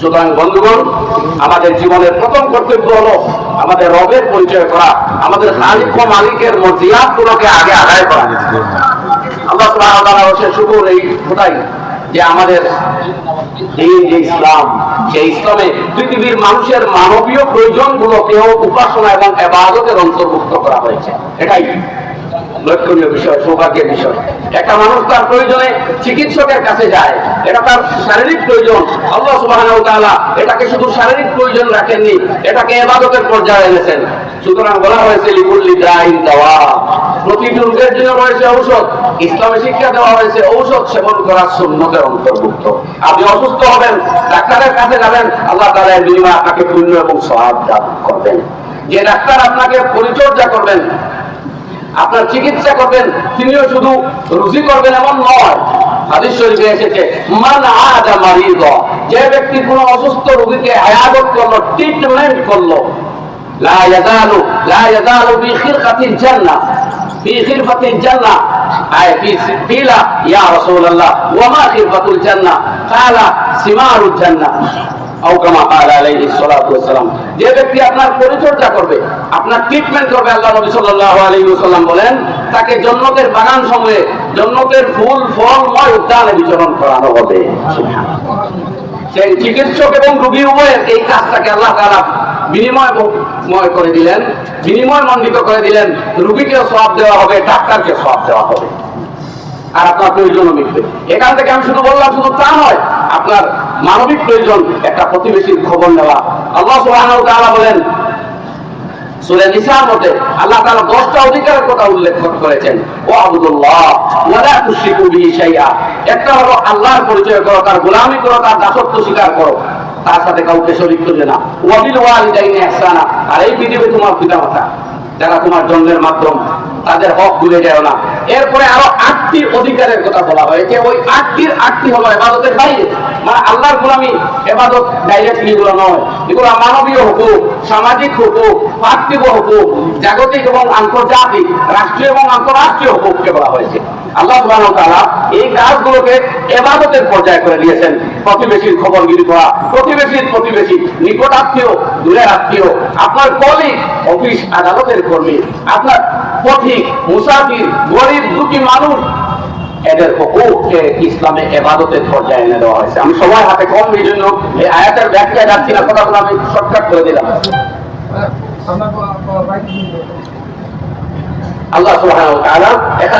সুতরাং বন্ধুগণ, আমাদের জীবনের প্রথম কর্তব্য হলো আমাদের রবের পরিচয় করা, আমাদের খালিক মালিকের মর্যাদা গুলোকে আগে আদায় করা। আল্লাহ তাআলা হচ্ছে শুকর এই খোদাই যে আমাদের দিন, যে ইসলাম ইসলামে পৃথিবীর মানুষের মানবীয় প্রয়োজন গুলোকেও উপাসনা এবং এবাদতের অন্তর্ভুক্ত করা হয়েছে। এটাই। লক্ষণীয় বিষয়, সৌভাগ্যের বিষয়। একটা মানুষ তার প্রয়োজনে চিকিৎসকের কাছে যায়, এটা তার শারীরিক প্রয়োজন। আল্লাহ তাআলা এটাকে শুধু শারীরিক প্রয়োজন রাখেননি, এটাকে এবাদতের পর্যায়ে এনেছেন। সুতরাং বলা হয়েছে, লিকুল্লি দাইন দাওয়া প্রতিটি রোগের জন্য রয়েছে ঔষধ। ইসলামে শিক্ষা দেওয়া হয়েছে, ঔষধ সেবন করার সুন্নতের অন্তর্ভুক্ত। আপনি অসুস্থ হবেন, ডাক্তারের কাছে যাবেন, আল্লাহ তাআলা এর বিনিময়ে আপনাকে পুণ্য এবং সহাব দান করবেন। যে ডাক্তার আপনাকে পরিচর্যা করবেন আপনার চিকিৎসা করবেন তিনিও শুধু রুজি করবেন এমন নয় হাদিস শরীফে এসেছে মান আদা মারিদ যে ব্যক্তি কোনো অসুস্থ রোগীকে আয়াদত করলো ট্রিটমেন্ট করলো লা ইয়াজালু লা ইয়াজালু বি খিরকাতিল জান্নাহ في خلفة الجنة أي في قيل يا رسول الله وما خلفة الجنة قال ثمار الجنة যে ব্যক্তি আপনার পরিচর্যা করবে, আপনার ট্রিটমেন্ট করবে আল্লাহ নবী বলেন, তাকে বাগান ফুল উদ্যানে বিচরণ করানো হবে। সেই চিকিৎসক এবং রুগী উভয়ের এই কাজটাকে আল্লাহ তারা বিনিময় করে দিলেন, বিনিময় মন্ডিত করে দিলেন রুগীকে সব দেওয়া হবে, ডাক্তারকে সব দেওয়া হবে। আর আপনার প্রয়োজনও মিটবে। এখান থেকে আমি শুধু বললাম, শুধু তা নয়, আপনার মানবিক প্রয়োজন একটা প্রতিবেশীর খবর নেওয়া। আল্লাহ তাআলা বলেন, সূরা নিসার আল্লাহ তাআলা 10টা অধিকারের কথা উল্লেখ করেছেন। ও আবুদুল্লাহ, ওয়া লা তুশরিকু বিহি একটা হলো আল্লাহর পরিচয় করো, তার গোলামি করো, তার দাসত্ব স্বীকার করো। তার সাথে কাউকে শরীক করবে না। ওয়ালিদাইনি ইহসানা। আর এই পৃথিবী তোমার পিতামাতা, যারা তোমার জন্মের মাধ্যম, তাদের হক ভুলে যায় না। এরপরে আরও আটটি অধিকারের কথা বলা হয়েছে। ওই আটটির আটটি হলো এবাদতের বাইরে। মানে আল্লাহর গোলামি এবাদত ডাইরেক্টলি এগুলো নয়। এগুলো মানবীয় হুকুক সামাজিক হুকুক পার্থিব হুকুক জাগতিক এবং আন্তর্জাতিক, রাষ্ট্রীয় এবং আন্তরাষ্ট্রীয় হুকুককে বলা হয়েছে। আল্লাহ ওয়া তাআলা এই কাজগুলোকে এবাদতের পর্যায়ে করে দিয়েছেন প্রতিবেশীর খবরগিরি করা, প্রতিবেশীর প্রতিবেশী নিকট আত্মীয় দূরের আত্মীয় আপনার কলিগ অফিস আদালতের কর্মী, আপনার পথিক, মুসাফির, গরিব, দুঃখী মানুষ, এদের হুকুককে ইসলামে এবাদতের পর্যায়ে এনে দেওয়া হয়েছে। আমি সময় হাতে কম, এই জন্য এই আয়াতের ব্যাখ্যা যাচ্ছি না, কথাগুলো আমি শর্টকাট করে দিলাম। আল্লাহ এখানে